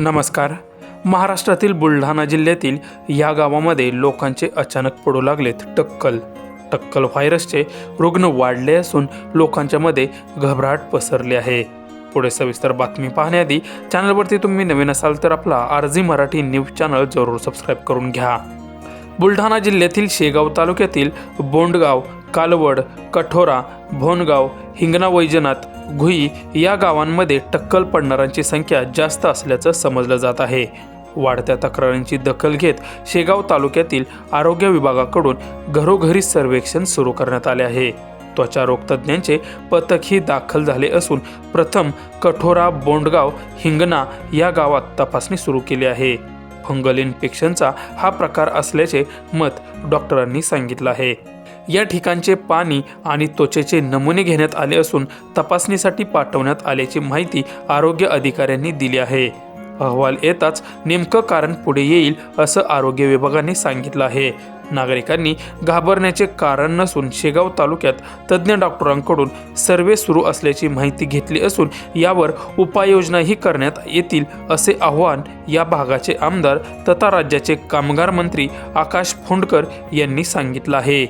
नमस्कार. महाराष्ट्रातील बुलढाणा जिल्ह्यातील या गावामध्ये लोकांचे अचानक पडू लागलेत टक्कल. टक्कल व्हायरसचे रुग्ण वाढले असून लोकांच्यामध्ये घबराट पसरली आहे. पुढे सविस्तर बातमी पाहण्याआधी चॅनलवरती तुम्ही नवीन असाल तर आपला आरजी मराठी न्यूज चॅनल जरूर सबस्क्राईब करून घ्या. बुलढाणा जिल्ह्यातील शेगाव तालुक्यातील बोंडगाव कालवड कठोरा भोनगाव हिंगणा वैजनाथ घुई या गावांमध्ये टक्कल पडणाऱ्यांची संख्या जास्त असल्याचं समजलं जात आहे. वाढत्या तक्रारींची दखल घेत शेगाव तालुक्यातील आरोग्य विभागाकडून घरोघरी सर्वेक्षण सुरू करण्यात आले आहे. त्वचारोगतज्ञांचे पथकही दाखल झाले असून प्रथम कठोरा बोंडगाव हिंगणा या गावात तपासणी सुरू केली आहे. फंगल इन्फेक्शनचा हा प्रकार असल्याचे मत डॉक्टरांनी सांगितलं आहे. या ठिकाणचे पाणी आणि त्वचेचे नमुने घेण्यात आले असून तपासणीसाठी पाठवण्यात आल्याची माहिती आरोग्य अधिकाऱ्यांनी दिली आहे. अहवाल येताच नेमकं कारण पुढे येईल असं आरोग्य विभागाने सांगितलं आहे. नागरिकांनी घाबरण्याचे कारण नसून शेगाव तालुक्यात तज्ज्ञ डॉक्टरांकडून सर्वे सुरू असल्याची माहिती घेतली असून यावर उपाययोजनाही करण्यात येतील असे आव्हान या भागाचे आमदार तथा राज्याचे कामगार मंत्री आकाश फोंडकर यांनी सांगितलं आहे.